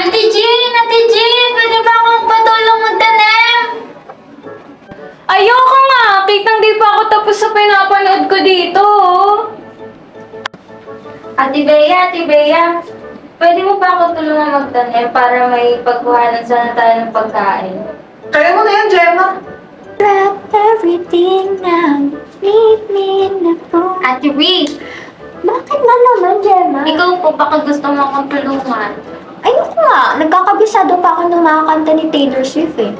Ate Jean! Ate Jean! Pwede ba akong patulong magtanim? Ayoko nga! Kitang di pa ako tapos sa pinapanood ko dito. oh. Ate Bea, Ate Bea, pwede mo ba ako tulungan magtanim para may pagkuhanan sana tayo ng pagkain? Kaya mo na yan, Gemma. Wrap everything now, meet me in the pool. Ate Ree, Bakit na naman, Gemma? ikaw po baka gusto mo akong tulungan. Nga. Nagkakabisado pa ako ng mga kanta ni Taylor Swift eh.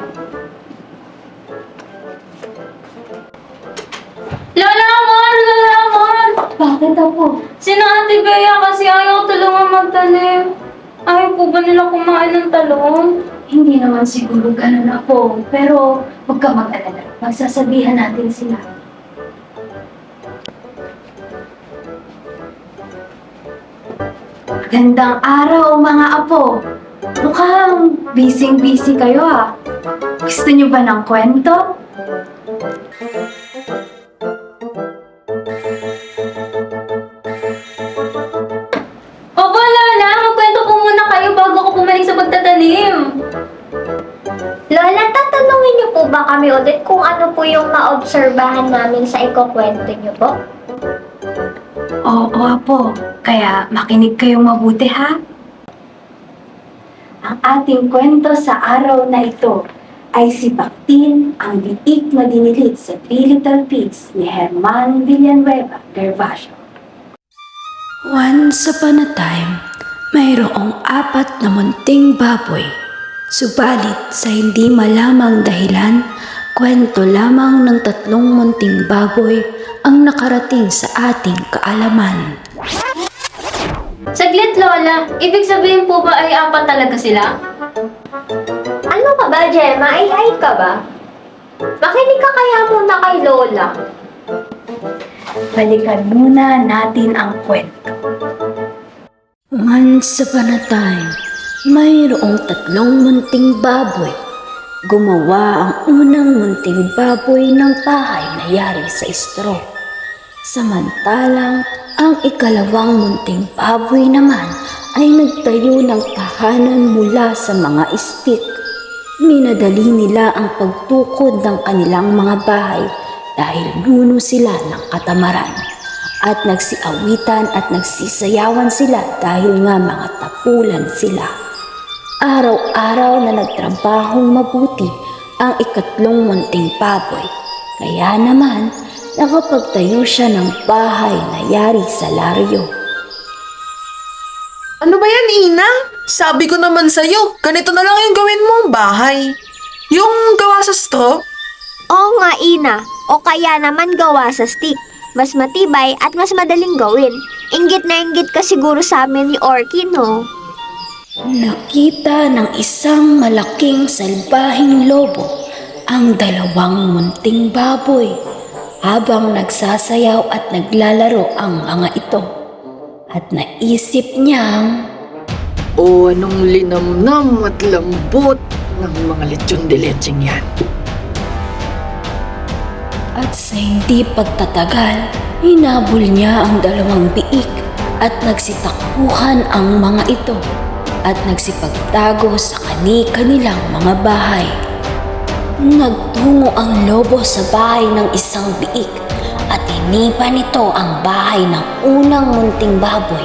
Lola Amor! Lola Amor! Bakit ako? Sino Ate Bea kasi ayaw tulungan magtanim? Ayaw po ba nila kumain ng talong? Hindi naman siguro ganun ako. Pero huwag ka mag-alala. Magsasabihan natin sila. Gandang araw mga apo. Mukhang busy-busy kayo ah. Gusto niyo ba ng kwento? Opo, Lola! Magkwento po muna kayo bago ko bumalik sa pagtatanim. Lola, tatanungin niyo po ba kami ulit kung ano po yung maobserbahan namin sa ikukwento niyo po? Oo, apo. Kaya makinig kayong mabuti ha. Ang ating kwento sa araw na ito ay si Baktin, ang biik na dinilit sa Three Little Pigs ni Herman Villanueva Gervasio. Once upon a time, mayroong apat na munting baboy. Subalit sa hindi malamang dahilan, kwento lamang ng tatlong munting baboy ang nakarating sa ating kaalaman. Saglit, Lola. Ibig sabihin po ba ay apat talaga sila? Ano ka ba, Gemma? Ay, ay ka ba? Makinig ka kaya muna kay Lola. Balikan muna natin ang kwento. Once upon a time, mayroong tatlong munting baboy. Gumawa ang unang munting baboy ng bahay na yari sa straw. Samantalang ang ikalawang munting baboy naman ay nagtayo ng tahanan mula sa mga stick. Minadali nila ang pagtukod ng kanilang mga bahay dahil nuno sila ng katamaran at nagsiawitan at nagsisayawan sila dahil nga mga tapulan sila. Araw-araw na nagtrabahong mabuti ang ikatlong munting baboy. Kaya naman, nakapagtayo siya ng bahay na yari sa laryo. Ano ba yan, Ina? Sabi ko naman sa'yo, ganito na lang yung gawin mong bahay. Yung gawa sa straw? Oo nga, Ina. O kaya naman gawa sa stick. Mas matibay at mas madaling gawin. Inggit na inggit ka siguro sa amin ni Orky, no? Nakita ng isang malaking salbahing lobo ang dalawang munting baboy habang nagsasayaw at naglalaro ang mga ito. At naisip niyang O anong linamnam at lambot ng mga lechon de lecheng yan. At sa hindi pagtatagal, hinabol niya ang dalawang biik at nagsitakbuhan ang mga ito at nagsipagtago sa kani-kanilang mga bahay. Nagtungo ang lobo sa bahay ng isang biik at hinipa nito ang bahay ng unang munting baboy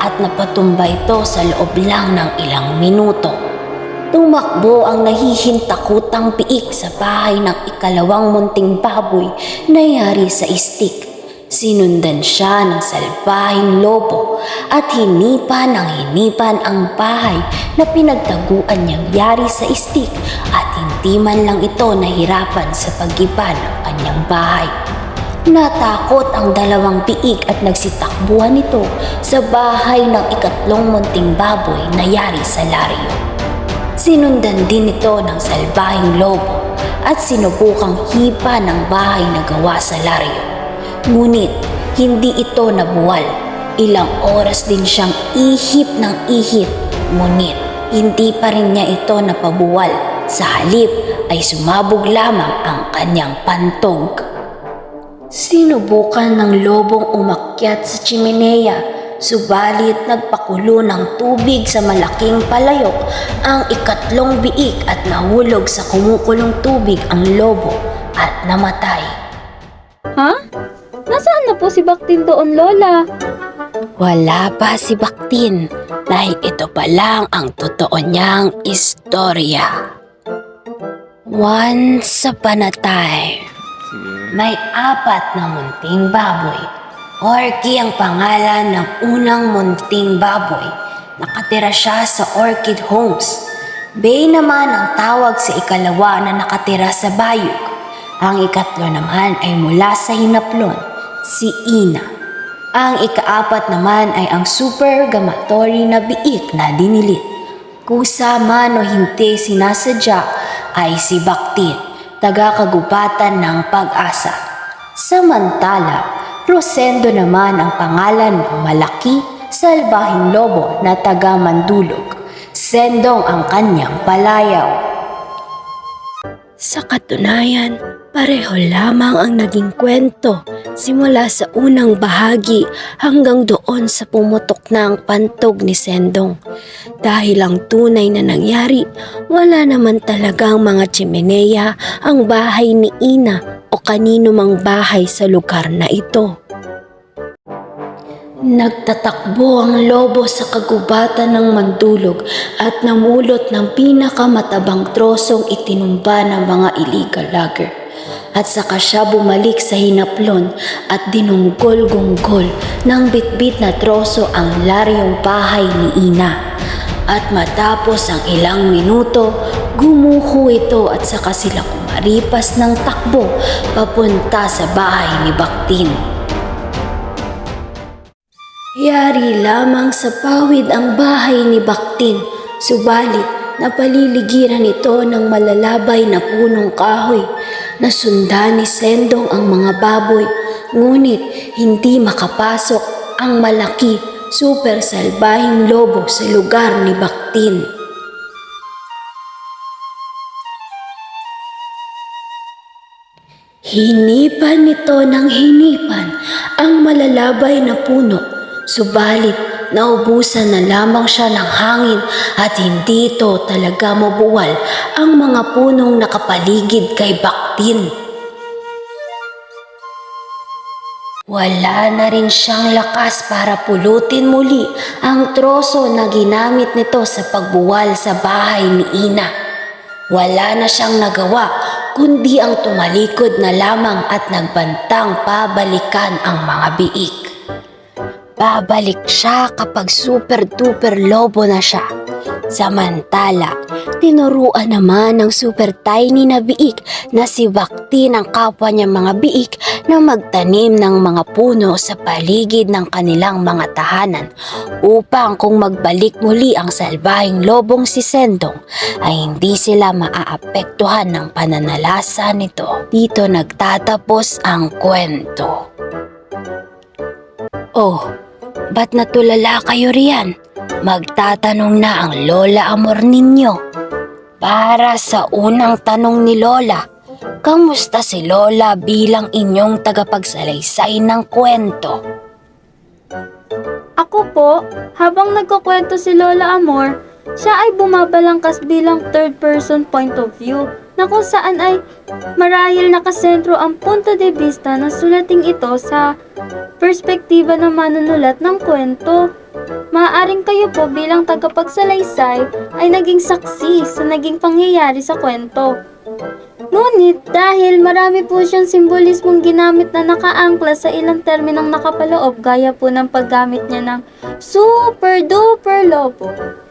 at napatumba ito sa loob lang ng ilang minuto. Tumakbo ang nahihintakutang piik sa bahay ng ikalawang munting baboy na yari sa istik. Sinundan siya ng salbahing lobo at hinipan ng hinipan ang bahay na pinagtaguan niyang yari sa istik at hindi man lang ito nahirapan sa paggiba ng kanyang bahay. Natakot ang dalawang piik at nagsitakbuhan nito sa bahay ng ikatlong munting baboy na yari sa laryo. Sinundan din ito ng salbahing lobo at sinubukang hipa ng bahay na gawa sa laryo. Ngunit hindi ito nabuwal. Ilang oras din siyang ihip ng ihip. Ngunit hindi pa rin niya ito napabuwal. Sa halip ay sumabog lamang ang kanyang pantog. Sinubukan ng lobong umakyat sa chimeneya Subalit nagpakulo ng tubig sa malaking palayok ang ikatlong biik at nahulog sa kumukulong tubig ang lobo at namatay. Ha? Na po si Baktin doon, Lola? Wala pa si Baktin dahil ito pa lang ang totoo niyang istorya. Once upon a time, may apat na munting baboy. Orky ang pangalan ng unang munting baboy. Nakatira siya sa Orchid Homes. Bay naman ang tawag sa ikalawa na nakatira sa bayog. Ang ikatlo naman ay mula sa hinaplon, si Ina. Ang ikaapat naman ay ang super gamatory na biik na dinilit. Kusa man o hindi sinasadya ay si Baktin, taga-kagubatan ng pag-asa. Samantala, Rosendo naman ang pangalan ng malaki, salbahing lobo na taga-mandulog. Sendong ang kanyang palayaw. Sa katunayan, pareho lamang ang naging kwento simula sa unang bahagi hanggang doon sa pumutok na ang pantog ni Sendong. Dahil ang tunay na nangyari, wala naman talagang mga chimeneya ang bahay ni Ina o kanino mang bahay sa lugar na ito. Nagtatakbo ang lobo sa kagubatan ng mandulog at namulot ng pinakamatabang trosong itinumba ng mga illegal logger. At saka siya bumalik sa hinaplon at dinunggol-gunggol ng bitbit na troso ang laryong bahay ni Ina. At matapos ang ilang minuto, gumuho ito at saka sila kumaripas ng takbo papunta sa bahay ni Baktin. Yari lamang sa pawid ang bahay ni Baktin, subalit napaliligiran ito ng malalabay na punong kahoy. Nasundan ni Sendong ang mga baboy, ngunit hindi makapasok ang malaki, super salbahing lobo sa lugar ni Baktin. Hinipan nito ng hinipan ang malalabay na puno, subalit naubusan na lamang siya ng hangin at hindi ito talaga mabuwal ang mga punong nakapaligid kay Baktin. Wala na rin siyang lakas para pulutin muli ang troso na ginamit nito sa pagbuwal sa bahay ni Ina. Wala na siyang nagawa kundi ang tumalikod na lamang at nagbantang pabalikan ang mga biik. Babalik siya kapag super duper lobo na siya. Samantala, tinuruan naman ng super tiny na biik na si Bakti ng kapwa niya mga biik na magtanim ng mga puno sa paligid ng kanilang mga tahanan upang kung magbalik muli ang salbahing lobong si Sendong ay hindi sila maaapektuhan ng pananalasa nito. Dito nagtatapos ang kwento. Oh, ba't natulala kayo riyan? Magtatanong na ang Lola Amor ninyo. Para sa unang tanong ni Lola, kamusta si Lola bilang inyong tagapagsalaysay ng kwento? Ako po, habang nagkukwento si Lola Amor, siya ay bumabalangkas bilang third person point of view na kung saan ay marahil nakasentro ang punto de vista ng sulating ito sa perspektiba ng manunulat ng kwento. Maaaring kayo po bilang tagapagsalaysay ay naging saksi sa naging pangyayari sa kwento. Ngunit dahil marami po siyang simbolismong ginamit na nakaangkla sa ilang terminong nakapaloob gaya po ng paggamit niya ng super duper lobo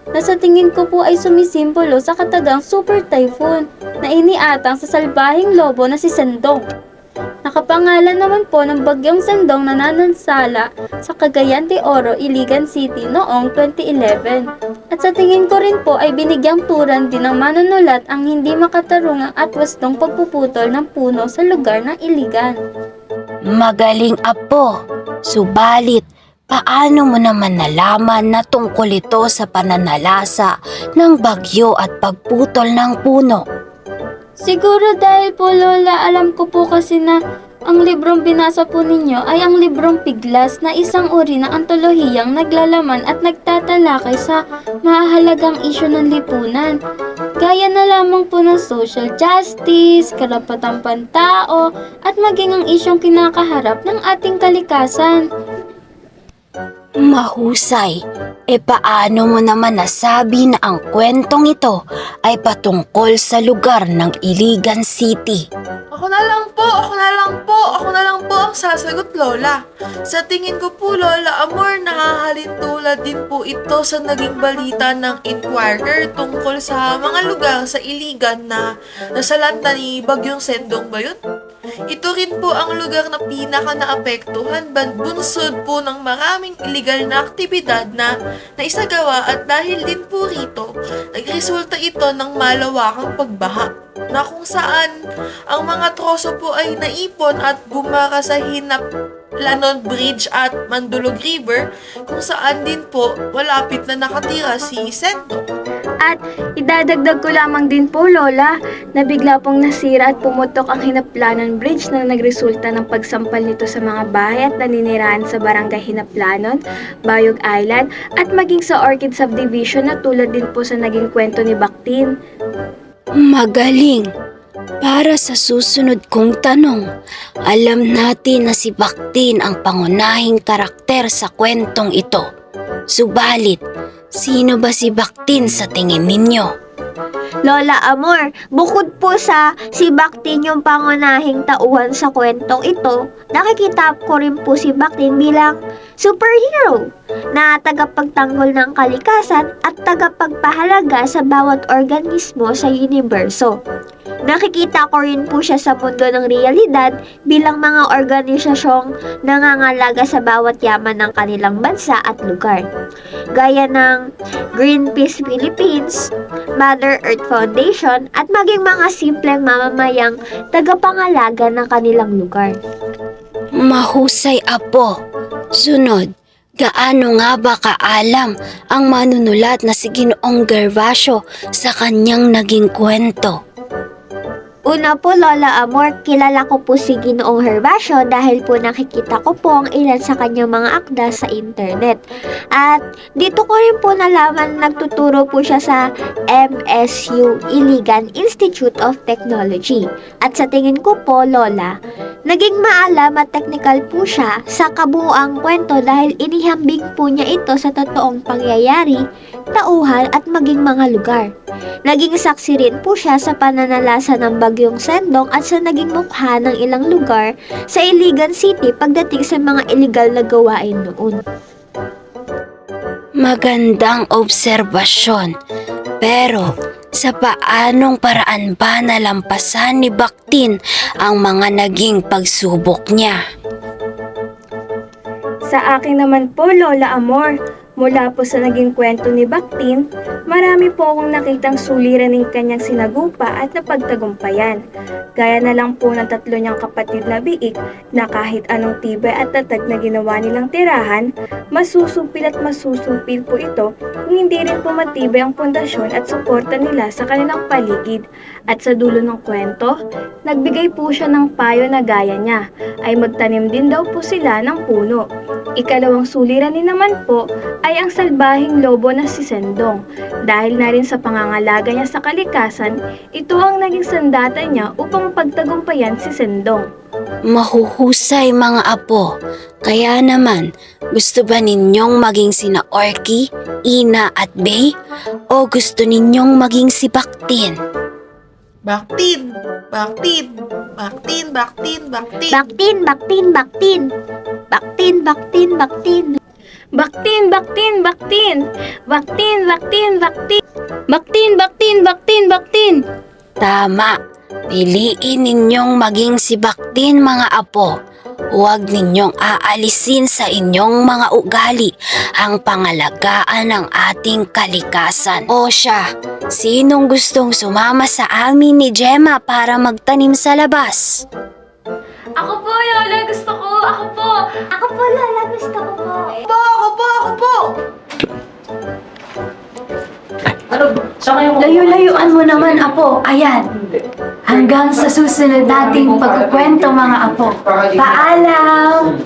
na sa tingin ko po ay sumisimbolo sa katagang super typhoon na iniatang sa salbahing lobo na si Sendong. Nakapangalan naman po ng bagyong Sendong na nanansala sa Cagayan de Oro, Iligan City noong 2011. At sa tingin ko rin po ay binigyang turan din ng manunulat ang hindi makatarungang at wastong pagpuputol ng puno sa lugar ng Iligan. Magaling apo, subalit paano mo naman nalaman na tungkol ito sa pananalasa ng bagyo at pagputol ng puno? Siguro dahil po Lola, alam ko po kasi na ang librong binasa po ninyo ay ang librong Piglas na isang uri ng antolohiyang naglalaman at nagtatalakay sa mahalagang isyu ng lipunan. Gaya na lamang po ng social justice, karapatang pantao, at maging ang isyong kinakaharap ng ating kalikasan. Mahusay. E paano mo naman nasabi na ang kwentong ito ay patungkol sa lugar ng Iligan City? Ako na lang po, ako na lang po, ako na lang po ang sasagot, Lola. Sa tingin ko po, Lola Amor, nahahalin tulad din po ito sa naging balita ng Inquirer tungkol sa mga lugar sa Iligan na nasalanta ni Bagyong Sendong ba yun? Ito rin po ang lugar na pinaka naapektuhan bunsod po ng maraming illegal na aktibidad na naisagawa at dahil din po rito, nagresulta ito ng malawakang pagbaha na kung saan ang mga troso po ay naipon at bumara sa hinap Lanon Bridge at Mandulog River kung saan din po malapit na nakatira si Sendo. At idadagdag ko lamang din po, Lola, na bigla pong nasira at pumutok ang Hinaplanon Bridge na nagresulta ng pagsampal nito sa mga bahay at naninirahan sa barangay Hinaplanon, Bayog Island, at maging sa Orchid Subdivision na tulad din po sa naging kwento ni Baktin. Magaling. Para sa susunod kong tanong, alam natin na si Baktin ang pangunahing karakter sa kwentong ito. Subalit, sino ba si Baktin sa tingin ninyo? Lola Amor, bukod po sa si Baktin yung pangunahing tauhan sa kwentong ito, nakikita ko rin po si Baktin bilang superhero na tagapagtanggol ng kalikasan at tagapagpahalaga sa bawat organismo sa universo. Nakikita ko rin po siya sa mundo ng realidad bilang mga organisasyong nangangalaga sa bawat yaman ng kanilang bansa at lugar. Gaya ng Greenpeace Philippines, Mother Earth Foundation at maging mga simpleng mamamayang tagapangalaga ng kanilang lugar. Mahusay apo. Sunod, gaano nga ba kaalam ang manunulat na si Ginoong Gervasio sa kanyang naging kwento? Una po, Lola Amor, kilala ko po si Ginoong Herbacio dahil po nakikita ko po ang ilan sa kanyang mga akda sa internet. At dito ko rin po nalaman nagtuturo po siya sa MSU Iligan Institute of Technology. At sa tingin ko po, Lola, naging maalam at technical po siya sa kabuuang kwento dahil inihambing po niya ito sa totoong pangyayari, tauhan at maging mga lugar. Naging saksi rin po siya sa pananalasa ng bagyong sendong at sa naging mukha ng ilang lugar sa Iligan City pagdating sa mga illegal na gawain noon. Magandang obserbasyon. Pero sa paanong paraan ba nalampasan ni Baktin ang mga naging pagsubok niya? Sa akin naman po, Lola Amor, mula po sa naging kwento ni Baktin, marami po akong nakitang suliran ng kanyang sinagupa at napagtagumpayan. Gaya na lang po ng tatlo niyang kapatid na biik na kahit anong tibay at tatag na ginawa nilang tirahan, masusupil at masusupil po ito kung hindi rin po matibay ang pundasyon at suporta nila sa kanilang paligid. At sa dulo ng kwento, nagbigay po siya ng payo na gaya niya, ay magtanim din daw po sila ng puno. Ikalawang suliranin naman po ay ang salbahing lobo na si Sendong. Dahil na rin sa pangangalaga niya sa kalikasan, ito ang naging sandata niya upang pagtagumpayan si Sendong. Mahuhusay mga apo. Kaya naman, gusto ba ninyong maging sina Orky, Ina at Bay? O gusto ninyong maging si Baktin? Baktin! Baktin! Baktin! Baktin! Baktin! Baktin, baktin, baktin. Baktin, baktin, baktin. Baktin, baktin, baktin! Baktin, baktin, baktin! Baktin, baktin, baktin, baktin! Tama. Piliin ninyong maging si Baktin mga apo. Huwag ninyong aalisin sa inyong mga ugali ang pangalagaan ng ating kalikasan. O siya, sinong gustong sumama sa amin ni Gemma para magtanim sa labas? Ako po, Lola. Gusto ko. Ako po. Ako po, Lola, gusto ko po. Po, ako po, ako po! Layo-layuan mo naman, Apo. Ayan. Hanggang sa susunod nating pagkukwento mga apo. Paalam!